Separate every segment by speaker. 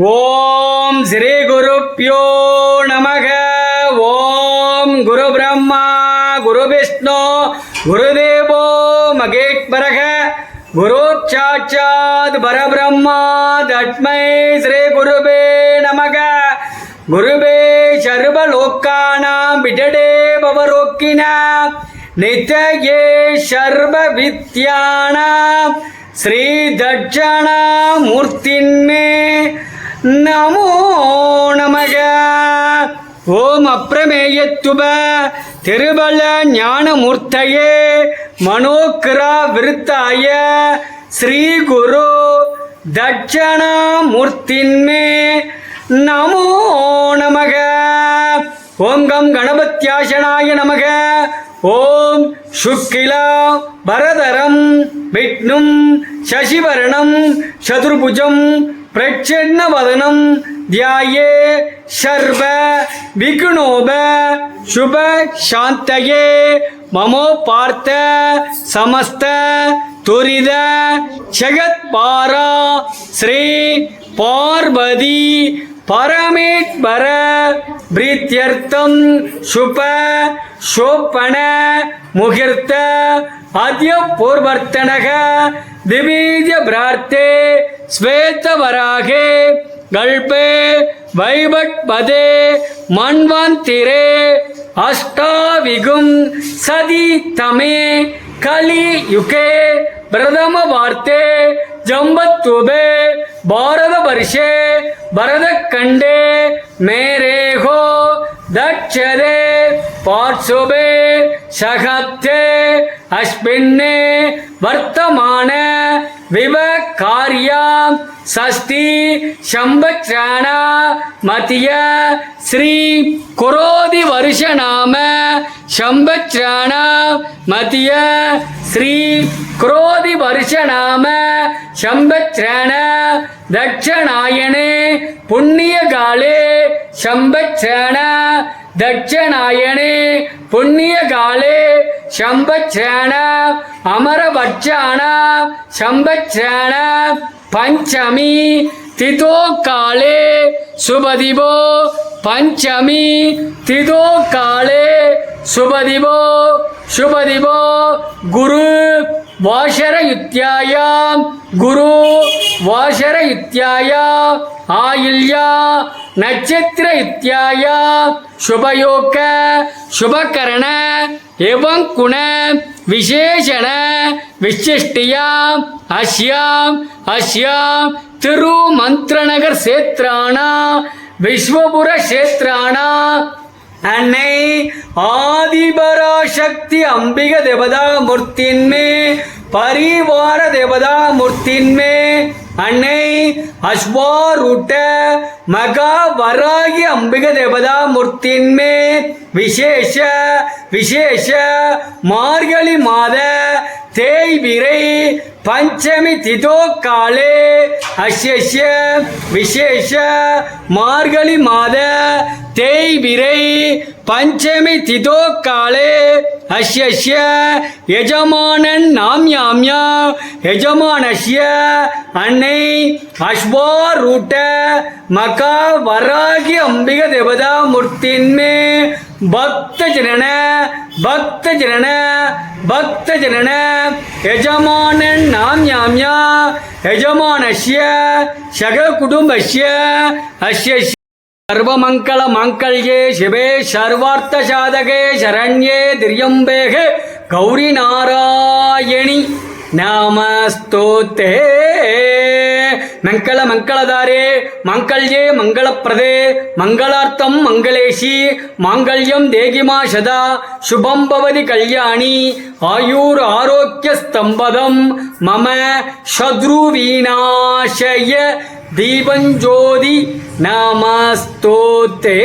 Speaker 1: ஓம் ஸ்ரீ குருப்பியோ நமக. ஓம் குரு பிரம்மா குரு விஷ்ணு குருதேவோ மகேஸ்வரக. குரு சாட்சாத் பரபிரம்மா தட்மை ஸ்ரீ குருபே நமக. குருபே சர்வலோக்கானாம் விடடே பவரோக்கினா. நித்தயே சர்வ வித்யானாம். ஸ்ரீ தட்சணாமூர்த்தின்மே நமோ நமக. ஓம் அப்பிரமேயத்துப திருபல ஞானமூர்த்தையே மனோக்கிரா விருத்தாய ஸ்ரீ குரு தட்சணாமூர்த்தின்மே நமோ நமக. ஓம் கம் கணபத்யாசனாய நமக. ஓம் சுக்கிலா பரதரம் விட்ணும் சசிவரணம் சதுர்புஜம் பிரச்சன்னவதனம் தியாயே சர்வ விகுணோப சுப சாந்தயே மமோ பார்த்த சமஸ்த துரித ஜெகத்பாரா ஸ்ரீ பார்வதி பரமேஸ்வர பிரீத்தியர்த்தம் சுப சோப்பன முகிர்த்த அத்ய பூர்வர்த்தனக திவீஜ பிரார்த்தே ஸ்வேத்தவராகே கல்பே வைபட்பதே மண்வந்திரே அஷ்டாவிகும் சதி தமே கலி யுகே பிரதம வார்த்தே ஜம்பத்துபே பாரத வருஷே பரத கண்டே மேரேகோ தட்சதே பார்சுபே சகப்தே அஸ்மின்னே வர்த்தமான விவகாரியா சஷ்டி சம்பத்ராண மத்திய ஸ்ரீ குரோதி வருஷ நாம சம்பத்ராண மத்திய ஸ்ரீ குரோதி வருஷ நாம சம்பத்ராண தட்சநாயனே புண்ணிய காலே சம்பத்ராண தட்சநாயனே புண்ணிய காலே சம்பச்சேன அமரபட்சான சம்பச்சேன பஞ்சமி திதோ காலே சுபதிபோ பஞ்சமி திதோ காலே சுபதிபோ சுபதிபோ குரு வாஷரயுத்யாய குரு வாஷரயுத்யாய ஆயில்யா நட்சத்திர யுத்தியாயா சுபயோக்க சுபகரண எவம் குண விசேஷண விசிஷ்டியாம் அஸ்யாம் அஸ்யாம் திருமந்திரநகர் சேத்ராணா விஸ்வபுர சேத்ராணா அன்னை ஆதிபராசக்தி அம்பிக தேவதா மூர்த்தின்மே பரிவார தேவதா மூர்த்தின்மே அன்னை அஸ்வாரூட்ட மகா வராகி அம்பிக தேவதா மூர்த்தின்மே விசேஷ விசேஷ மார்கழி மாத தேய்விரை பஞ்சமி திதோ காலே. அஸ்ய விசேஷ மார்கழி மாத. தேய்விரை பஞ்சமி திதோ காலே. அஸ்ய யஜமானன் நாம்யாம்யா யஜமானஸ்ய அன்னை அஸ்வாரூட்ட மகா வராகி அம்பிக தேவதா மூர்த்தின்மே. பக்த ஜனன பக்த ஜனன பக்த ஜனன யஜமானன் நாம்யாம்யா யஜமானஸ்ய சக குடும்பஸ்ய அஸ்ய சர்வமங்கள மங்கள்யே சிவே சர்வார்த்த சாதகே சரண்யே திரியம்பேகே கௌரி நாராயணி. நமஸ்தோத்தே. மங்கள மங்களதாரே மங்கள்யே மங்களப்பிரதே மங்களார்த்தம் மங்களேஷி மாங்கல்யம் தேகிமா சதா சுபம் பவதி கல்யாணி ஆயூர் ஆரோக்கிய ஸ்தம்பதம் மம சத்ருவீநாசய தீபஞ்சோதி நமஸ்தோத்தே.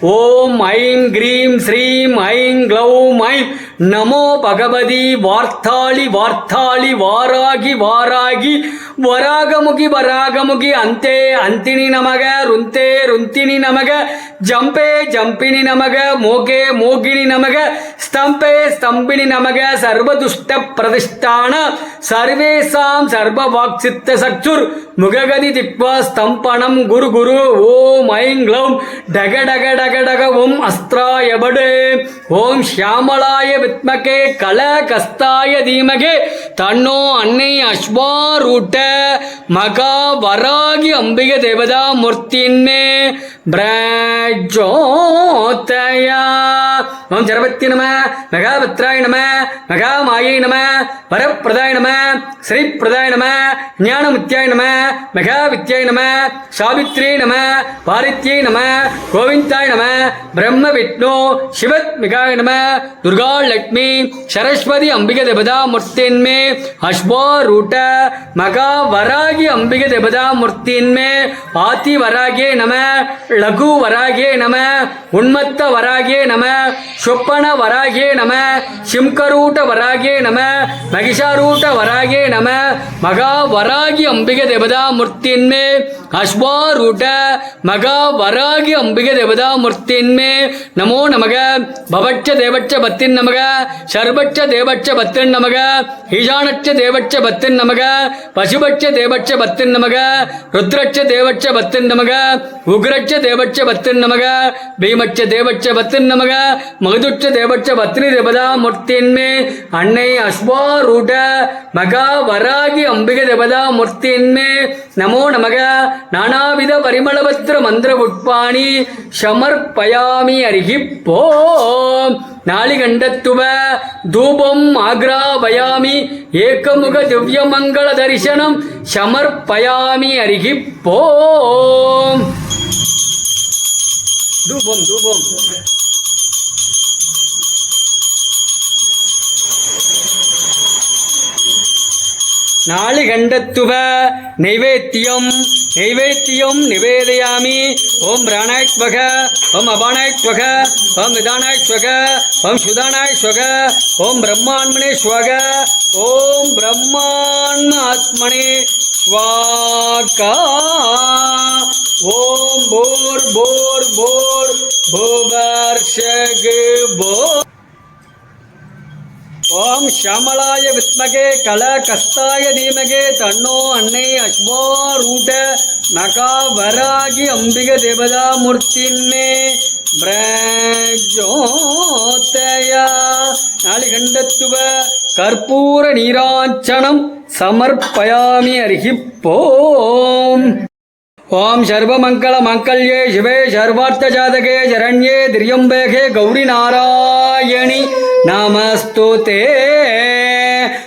Speaker 1: ஓம் ஐம் கிரீம் ஸ்ரீம் ஐம் க்ளௌம் ஐம். நமோ பகவதி வார்த்தாளி வார்த்தாளி வாராகி வாராகி வராகமுகி வராகமுகி அந்தே அந்தினி நமக ருந்தே ருந்தினி நமக ஜம்பே ஜம்பினி நமக மோகே மோகினி நமக ஸ்தம்பே ஸ்தம்பினி நமக சர்வதுஷ்ட பிரதிஷ்டான சர்வேசாம் சர்வ வாக்சித்த சக்சுர் முககதி திக்வா ஸ்தம்பனம் குரு குரு ஓம் ஐங் க்ளௌம் டக டக டக டக ஓம் அஸ்திராயபடு ஓம் ஷியாமளாய வித்மகே கல கஸ்தாய தீமகே தன்னோ அன்னை அஸ்வாரூட்ட மகா வராகி அம்பிக தேவதா மூர்த்தின்னு பிரஜோதயா. ஓம் ஜரபத்தி நம மகாபத்ராய நம மகாமாயை நம வரப்பிரதாய நம ஸ்ரீப்பிரதாய நம ஞானமுத்தியாய நம மகாவித்யாய நம சாவித்ரே நம பாரித்யை நம கோவிந்தாய நம பிரம்ம விஷ்ணு சிவத்மிகாய நம துர்கா லக்ஷ்மி சரஸ்வதி அம்பிக தேவதா மூர்த்தின்மே அஸ்வாரூட்ட மகா வராகி அம்பிக தேவதா மூர்த்தின்மே ஆதி வராகே நம லகு வராகே நம உன்மத்த வராகே நம சொப்பன வராகே நம சிம்கரூட்ட வராகே நம மகிஷாரூட்ட வராகே நம மகா வராகி அம்பிக தேவதா மூர்த்தின்மே அஸ்வாரூட்ட மகா வராகி அம்பிக தேவதா மூர்த்தின்மே நமோ நமக. பவட்ச தேவட்ச பத்தின் நமக. சர்வட்ச தேவட்ச பத்தின் நமக. ஈசானட்ச தேவட்ச பத்தின் நமக. பசுபட்ச தேவட்ச பத்தின் நமக. ருத்ரட்ச தேவட்ச பத்தின் நமக. உக்ரட்ச தேவட்ச பத்தின் நமக. பீமட்ச தேவட்ச பத்தின் நமக. மகதுட்ச தேவட்ச பத்னி தேவதா மூர்த்தின்மே அன்னை அஸ்வாரூட மகா வராகி அம்பிக தேவதா மூர்த்தின்மே நமோ நமக. நானாவித பரிமளபத்திர மந்திர உட்பாணி சமர்ப்பயாமி அருகி போம் நாளிகண்டத்துவ தூபம் ஆக்ராபயாமி ஏகமுக திவ்யமங்கள தரிசனம் சமர்ப்பயாமி அருகி போம் தூபம் தூபம் நாளிகண்டத்துவ நைவேத்தியம் நைவேத்தியம் நிவேதயாமி ஓம் பிராணாய்ஸ்வக ஓம் அபானாய்ஸ்வக ஓம் நிதானாய்ஸ்வக ஓம் சுதானாய்ஸ்வக ஓம் பிரம்மாண்மனே ஸ்வக ஓம் பிரம்மாண்ம ஆத்மனே ஸ்வாகா ஓம் போர் போர் போர் போபர்ஷக போர் ஓம் ஷியாமளாய வித்மகே கல கஸ்தாய தீமகே தன்னோ அன்னை அஸ்வாரூட நகா வராகி அம்பிக தேவதா மூர்த்தின்னே பிரஜோதயா. நாளிகண்டத்துவ கற்பூர நீராஞ்சனம் சமர்ப்பயாமி அருகிப்போம். ஓம் சர்வமங்கள மங்கல்யே சிவே சர்வார்த்த ஜாதகே சரண்யே திரியம்பேகே கௌரி நாராயணி. நமஸ்து தே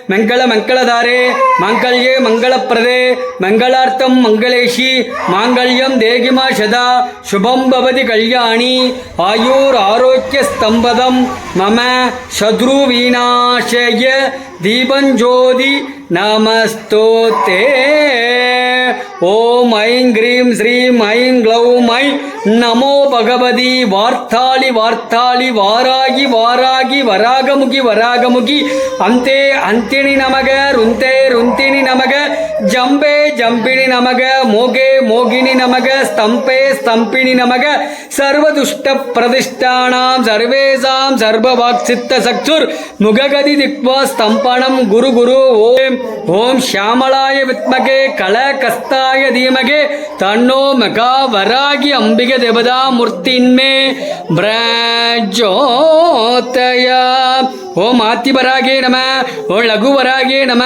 Speaker 1: மங்கள மங்களதாரே. மங்கல்யே மங்களப்பிரதே. மங்களார்த்தம் மங்களேஷி. மாங்கல்யம் தேகிமா சதா. சுபம் பவதி கல்யாணி. ஆயூர் ஆரோக்கிய ஸ்தம்பதம். மம சத்ரு வீணாசய. தீபஞ்சோதி நமஸ்தோத்தே ஓம் ஐங் கிரீம் ஸ்ரீம் ஐங் க்ளௌம் ஐ நமோ பகவதி. வார்த்தாளி வார்த்தாளி வாராகி வாராகி வராகமுகி வராகமுகி. அந்தே அந்தினி நமக ருந்தே ருந்தினி நமக. ஜம்பே ஜம்பினி நமக மோகே மோகினி நமக ஸ்தம்பே ஸ்தம்பினி நமக. சர்வதுஷ்ட பிரதிஷ்டானாம் சர்வேசாம் சர்வவாக்சித்த சக்சுர் முககதி திக்வா ஸ்தம்பனம் குரு குரு ஓம். ஓம் ஷியாமளாய வித்மகே கல கஸ்தாய தீமகே. தன்னோ மகா வராகி அம்பிக தேவதா மூர்த்தின்மே பிரஜோதயா. ஓம் ஆத்திவராகே நம ஓம் லகுவராகே நம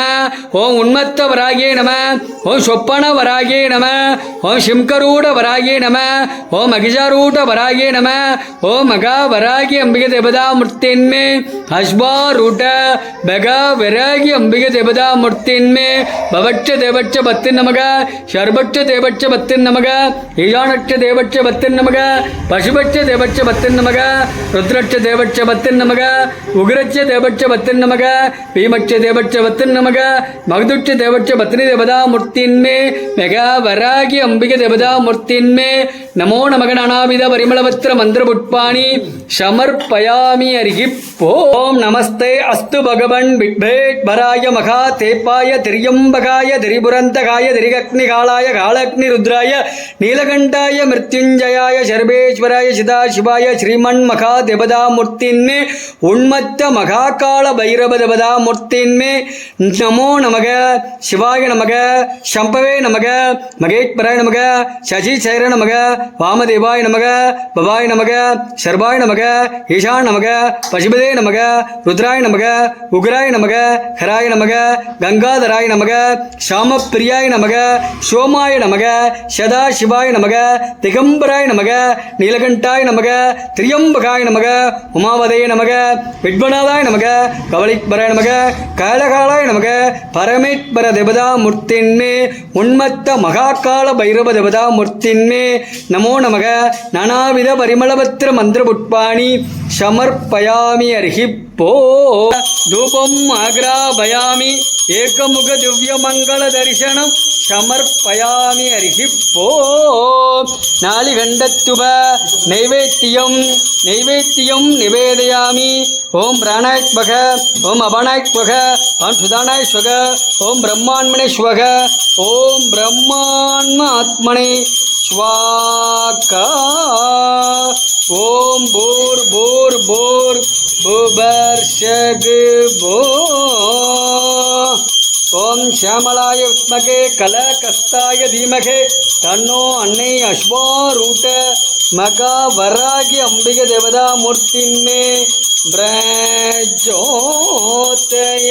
Speaker 1: ஓம் உன்மத்த வராகே நம. ஓம் சொப்பன வராகே நம. ஓம் சிம்கரூட வராகே நம. ஓம் மகிஷாரூட வராகே நம. ஓம் மகா வராகி அம்பிகை தேவதா மூர்த்தின்மே அஸ்வாரூட பகா வராகி அம்பிகை தேவதா மூர்த்தின்மே பவட்ச தேவட்ச பத்தின் நமக. சர்பட்ச தேவட்ச பத்தின் நமக. ஈயானட்ச தேவட்ச பத்தின் நமக. பசுபட்ச தேவட்ச பத்தின் நமக. ருத்ரட்ச தேவட்ச பத்தின் நமக. உக்ரட்ச தேவட்ச பத்தின் நமக. பீமட்ச தேவட்ச பத்தின் நமக. மகதுட்ச தேவட்ச பத்னி தேவதா மூர்த்தின்மே மெகா வராகி அம்பிகை தேவதா மூர்த்தின்மே நமோ நமக நானாவித பரிமளபத்திர மந்திர புட்பாணி சமர்ப்பயாமி அருகி ஓம் நமஸ்தே அஸ்து பகவன் விட்பேட் மகா தேப்பாய திரியம்பகாய திரிபுரந்தகாய திரிகக்னிகாலாய காலக்னி ருத்ராய நீலகண்டாய மிருத்யுஞ்சயாய சர்வேஸ்வராய சிதாசிவாய ஸ்ரீமன் மகா தேவதா மூர்த்தின்மே உண்மத்த மகாகால பைரவ தேவதா மூர்த்தின்மே நமோ நமக சிவாய நமக சம்பவே நமக மகேஸ்வராய நமக சசி சைர நமக வாமதேவாய நமக பவாய் நமக சர்வாய நமக ஈசான் நமக பசுபதே நமக ருத்ராய நமக உக்ராய நமக ஹராய நமக கங்காதராய நமக சாமப்பிரியாய நமக சோமாய நமக சதா சிவாய நமக திகம்பராய நமக நீலகண்டாய நமக திரியம்பகாய நமக உமாவதய நமக விட்வநாதாய நமக கவலிக்பராய நமக காலகாலாய நமக பரமேஸ்வர தேவதா மூர்த்தின்மே உன்மத்த மகாகால பைரவ தேவதா மூர்த்தின்மே நமோ நமக நானாவித பரிமளபத்திர மந்திர புட்பாணி சமர்ப்பயாமி அருகி போ. தூபம் ஆக்ராபயாமி ஏகமுக திவ்ய மங்கள தரிசனம் சமர்ப்பயாமி அருகி போ. நாளிகண்டத்துப நைவேத்தியம் நைவேத்தியம் நிவேதயாமி. ஓம் பிராணாய்ஸ்வக ஓம் அபனாய்ஸ்வக ஓம் சுதானாய்ஸ்வக ஓம் பிரம்மாண்மணேஸ்வக ஓம் பிரம்மாண்ம ஆத்மனை ஸ்வாகா. ஓம் போர் போர் போர் புபர்ஷகு போ. ஓம் சியாமலாய உத்மகே கல கஸ்தாய தீமகே. தன்னோ அன்னை அஸ்வாரூட்ட மகா வராகி அம்பிக தேவதா மூர்த்தின்மே பிரஜோதய.